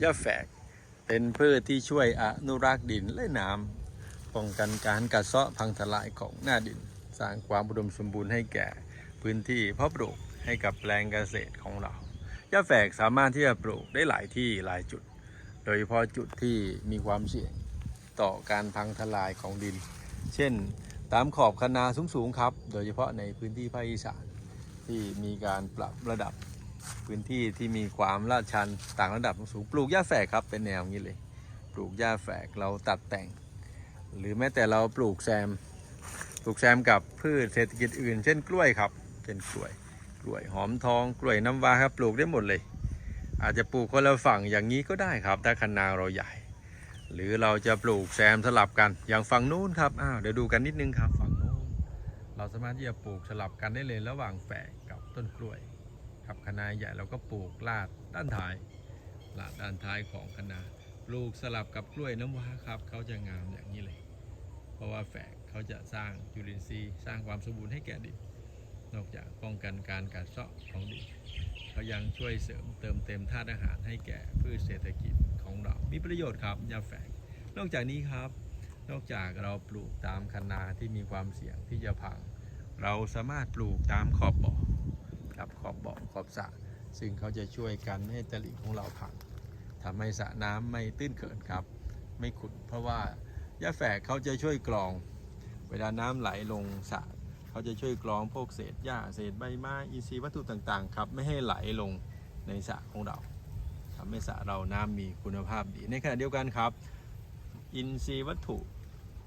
หญ้าแฝก เป็นพืชที่ช่วยอนุรักษ์ดินและน้ำป้องกันการกัดเซาะพังทลายของหน้าดิน สร้างความอุดมสมบูรณ์ให้แก่พื้นที่เพาะปลูกให้กับแปลงเกษตรของเราหญ้าแฝกสามารถที่จะปลูกได้หลายที่หลายจุด โดยเฉพาะจุดที่มีความเสี่ยงต่อการพังทลายของดิน เช่น ตามขอบคะนาสูงๆครับ โดยเฉพาะในพื้นที่ภาคอีสานที่มีการปรับระดับ พื้นที่ที่มีความลาดชันต่างระดับสูงปลูกหญ้าแฝกครับเป็นแนวนี้เลย ปลูกหญ้าแฝกเราตัดแต่ง หรือแม้แต่เราปลูกแซม ปลูกแซมกับพืชเศรษฐกิจอื่น เช่นกล้วยครับเป็นกล้วย กล้วยหอมทอง กล้วยน้ำว้าครับปลูกได้หมดเลย อาจจะปลูกคนละฝั่งอย่างนี้ก็ได้ครับถ้าคะนาเราใหญ่ หรือเราจะปลูกแซมสลับกันอย่างฝั่งนู้นครับอ้าวเดี๋ยวดูกันนิดนึงครับฝั่งนู้นเราสามารถที่จะปลูกสลับกันได้เลยระหว่างแฝกกับต้นกล้วย ครับคะนาใหญ่เราก็ปลูกลาดด้านท้ายลาดด้านท้ายของคะนาปลูกสลับกับกล้วยน้ำว้าครับเขาจะงามอย่างนี้เลย เพราะว่าแฝกเขาจะสร้างจุลินทรีย์สร้างความสมบูรณ์ให้แก่ดินนอกจากป้องกันการกัดเซาะของดินเขายังช่วยเสริมเติมเต็มธาตุอาหารให้แก่พืชเศรษฐกิจของเรา มีประโยชน์ครับยาแฝกนอกจากนี้ครับนอกจากเราปลูกตามคะนาที่มีความเสี่ยงที่จะพัง เราสามารถปลูกตามขอบบ่อ ครับขอบบ่อขอบสระซึ่งเขาจะช่วยกันไม่ให้ตลิ่งของเราพังทำให้สระน้ำไม่ตื้นเขินครับ ไม่ขุ่นเพราะว่าหญ้าแฝกเขาจะช่วยกรอง เวลาน้ำไหลลงสระเขาจะช่วยกรองพวกเศษหญ้าเศษใบไม้อินทรีย์วัตถุต่างๆครับไม่ให้ไหลลงในสระของเราทำให้สระเราน้ำมีคุณภาพดี ในขณะเดียวกันครับ อินทรีย์วัตถุ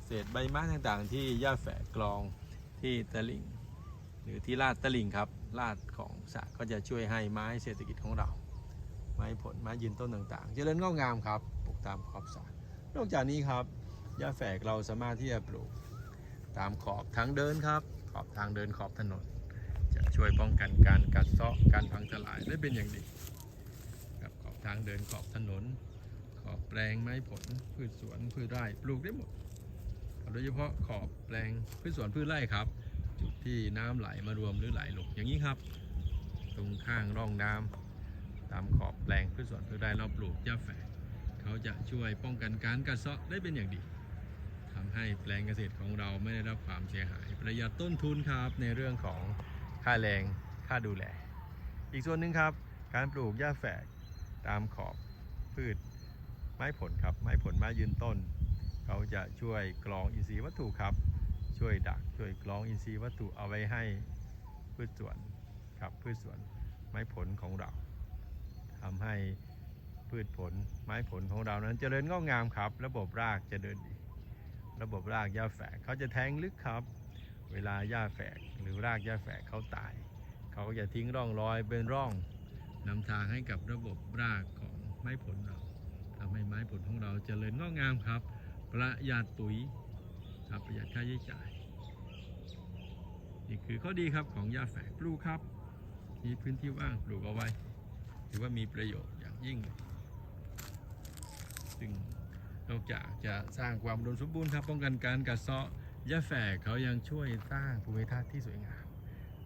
เศษใบไม้ต่างๆ ที่หญ้าแฝกกรองที่ตลิ่ง รือที่ลาดตลิ่งครับลาดของสระก็จะช่วยให้ไม้เศรษฐกิจของเรา ไม้ผลไม้ยืนต้นต่างๆ เจริญงอกงามครับปลูกตามขอบสระนอกจากนี้ครับหญ้าแฝกเราสามารถที่จะปลูกตามขอบทางเดินครับ ขอบทางเดินขอบถนน จะช่วยป้องกันการกัดเซาะการพังทลายได้เป็นอย่างดีครับขอบทางเดินขอบถนน ขอบแปลงไม้ผลพืชสวนพืชไร่ปลูกได้หมดโดยเฉพาะขอบแปลงพืชสวนพืชไร่ครับ ที่น้ำไหลมารวมหรือไหลลงอย่างนี้ครับ ตรงข้างร่องน้ำตามขอบแปลงพืชสวนพืชไร่เราปลูกหญ้าแฝกเขาจะช่วยป้องกันการกัดเซาะได้เป็นอย่างดีทำให้แปลงเกษตรของเราไม่ได้รับความเสียหาย ประหยัดต้นทุนครับในเรื่องของค่าแรงค่าดูแล อีกส่วนหนึ่งครับ การปลูกหญ้าแฝกตามขอบพืชไม้ผลครับไม้ผลไม้ยืนต้น เขาจะช่วยกรองอินทรีย์วัตถุครับ ช่วยดักช่วยกรองอินทรีย์วัตถุเอาไว้ให้พืชสวนครับพืชสวนไม้ผลของเราทำให้พืชผลไม้ผลของเรานั้นเจริญงอกงามครับ ระบบรากจะเดินดี ระบบรากหญ้าแฝกเขาจะแทงลึกครับ เวลาหญ้าแฝกหรือรากหญ้าแฝกเขาตาย เขาก็จะทิ้งร่องรอยเป็นร่องนำทางให้กับระบบรากของไม้ผลเราทำให้ไม้ผลของเราเจริญงอกงามครับ ประหยัดปุ๋ย ครับประหยัดค่าใช้จ่ายนี่คือข้อดีครับของยาแฝกปลูกครับ มีพื้นที่ว่างปลูกเอาไว้ ถือว่ามีประโยชน์อย่างยิ่ง ซึ่งนอกจากจะสร้างความอุดมสมบูรณ์ครับป้องกันการกัดเซาะยาแฝกเขายังช่วยสร้างภูมิทัศน์ที่สวยงาม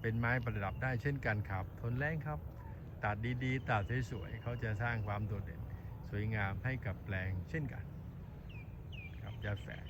เป็นไม้ประดับได้เช่นกันครับ ทนแรงครับ ตัดดีๆ ตัดสวยๆเขาจะสร้างความโดดเด่น สวยงามให้กับแปลงเช่นกัน ครับยาแฝก